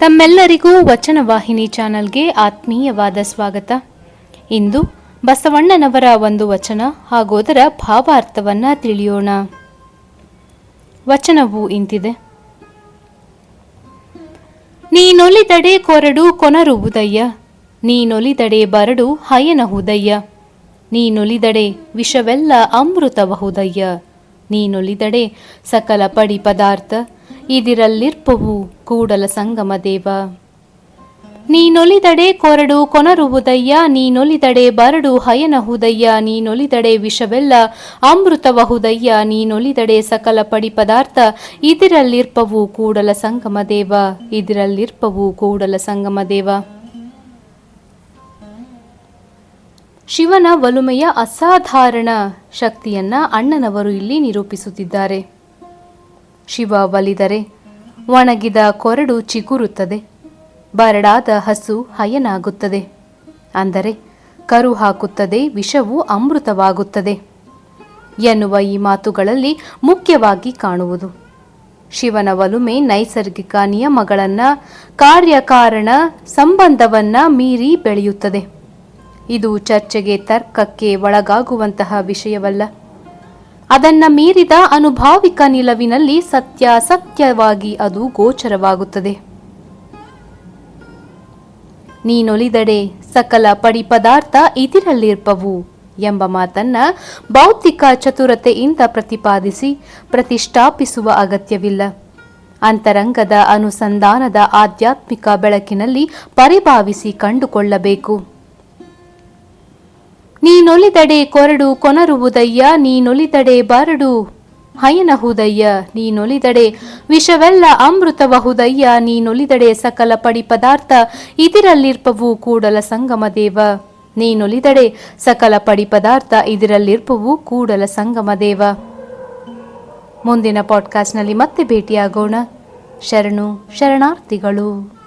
ತಮ್ಮೆಲ್ಲರಿಗೂ ವಚನ ವಾಹಿನಿ ಚಾನಲ್ಗೆ ಆತ್ಮೀಯವಾದ ಸ್ವಾಗತ. ಇಂದು ಬಸವಣ್ಣನವರ ಒಂದು ವಚನ ಹಾಗೂ ಅದರ ಭಾವಾರ್ಥವನ್ನ ತಿಳಿಯೋಣ. ವಚನವು ಇಂತಿದೆ. ನೀನೊಲಿದಡೆ ಕೊರಡು ಕೊನರುವುದಯ್ಯ ನೀನೊಲಿದಡೆ ಬರಡು ಹಯನಹುದಯ್ಯ ನೀನೊಲಿದಡೆ ವಿಷವೆಲ್ಲ ಅಮೃತಬಹುದಯ್ಯ ನೀನೊಲಿದಡೆ ಸಕಲ ಪಡಿ ಪದಾರ್ಥ ಇದಿರಲ್ಲಿರ್ಪವು, ಕೂಡಲ ಸಂಗಮ ದೇವ. ನೀನೊಲಿದಡೆ ಕೊರಡು ಕೊನರುವುದಯ್ಯ, ನೀನೊಲಿದಡೆ ಬರಡು ಹಯನಹುದಯ್ಯ, ನೀನೊಲಿದಡೆ ವಿಷವೆಲ್ಲ ಅಮೃತವಹುದಯ್ಯ, ನೀನೊಲಿದಡೆ ಸಕಲ ಪಡಿ ಪದಾರ್ಥ ಇದಿರಲ್ಲಿರ್ಪವು, ಕೂಡಲ ಸಂಗಮ ದೇವ. ಇದಿರಲ್ಲಿರ್ಪವು, ಕೂಡಲ ಸಂಗಮ ದೇವ. ಶಿವನ ವಲುಮೆಯ ಅಸಾಧಾರಣ ಶಕ್ತಿಯನ್ನ ಅಣ್ಣನವರು ಇಲ್ಲಿ ನಿರೂಪಿಸುತ್ತಿದ್ದಾರೆ. ಶಿವ ಒಲಿದರೆ ಒಣಗಿದ ಕೊರಡು ಚಿಗುರುತ್ತದೆ. ಬರಡಾದ ಹಸು ಹಯನಾಗುತ್ತದೆ. ಅಂದರೆ ಕರು ಹಾಕುತ್ತದೆ, ವಿಷವು ಅಮೃತವಾಗುತ್ತದೆ. ಎನ್ನುವ ಈ ಮಾತುಗಳಲ್ಲಿ ಮುಖ್ಯವಾಗಿ ಕಾಣುವುದು. ಶಿವನ ಒಲುಮೆ ನೈಸರ್ಗಿಕ ನಿಯಮಗಳನ್ನ, ಕಾರ್ಯಕಾರಣ ಸಂಬಂಧವನ್ನ ಮೀರಿ ಬೆಳೆಯುತ್ತದೆ. ಇದು ಚರ್ಚೆಗೆ ತರ್ಕಕ್ಕೆ ಒಳಗಾಗುವಂತಹ ವಿಷಯವಲ್ಲ. ಅದನ್ನ ಮೀರಿದ ಅನುಭಾವಿಕ ನಿಲವಿನಲ್ಲಿ ಸತ್ಯಾಸತ್ಯವಾಗಿ ಅದು ಗೋಚರವಾಗುತ್ತದೆ. ನೀನೊಲಿದಡೆ ಸಕಲ ಪಡಿ ಪದಾರ್ಥ ಇದಿರಲ್ಲಿರ್ಪವು ಎಂಬ ಮಾತನ್ನ ಭೌತಿಕ ಚತುರತೆಯಿಂದ ಪ್ರತಿಪಾದಿಸಿ ಪ್ರತಿಷ್ಠಾಪಿಸುವ ಅಗತ್ಯವಿಲ್ಲ. ಅಂತರಂಗದ ಅನುಸಂಧಾನದ ಆಧ್ಯಾತ್ಮಿಕ ಬೆಳಕಿನಲ್ಲಿ ಪರಿಭಾವಿಸಿ ಕಂಡುಕೊಳ್ಳಬೇಕು. ನೀನೊಲಿದಡೆ ಕೊರಡು ಕೊನರುವುದಯ್ಯ, ನೀನೊಲಿದಡೆ ಬರಡು ಹಯನಹುದಯ್ಯ, ನೀನೊಲಿದಡೆ ವಿಷವೆಲ್ಲ ಅಮೃತವಹುದಯ್ಯ, ನೀನೊಲಿದಡೆ ಸಕಲ ಪಡಿ ಪದಾರ್ಥ ಇದಿರಲ್ಲಿರ್ಪವು ಕೂಡಲ ಸಂಗಮ ದೇವ. ನೀನೊಲಿದಡೆ ಸಕಲ ಪಡಿ ಪದಾರ್ಥ ಇದಿರಲ್ಲಿರ್ಪವು ಕೂಡಲ ಸಂಗಮ ದೇವ. ಮುಂದಿನ ಪಾಡ್ಕಾಸ್ಟ್ನಲ್ಲಿ ಮತ್ತೆ ಭೇಟಿಯಾಗೋಣ. ಶರಣು ಶರಣಾರ್ಥಿಗಳು.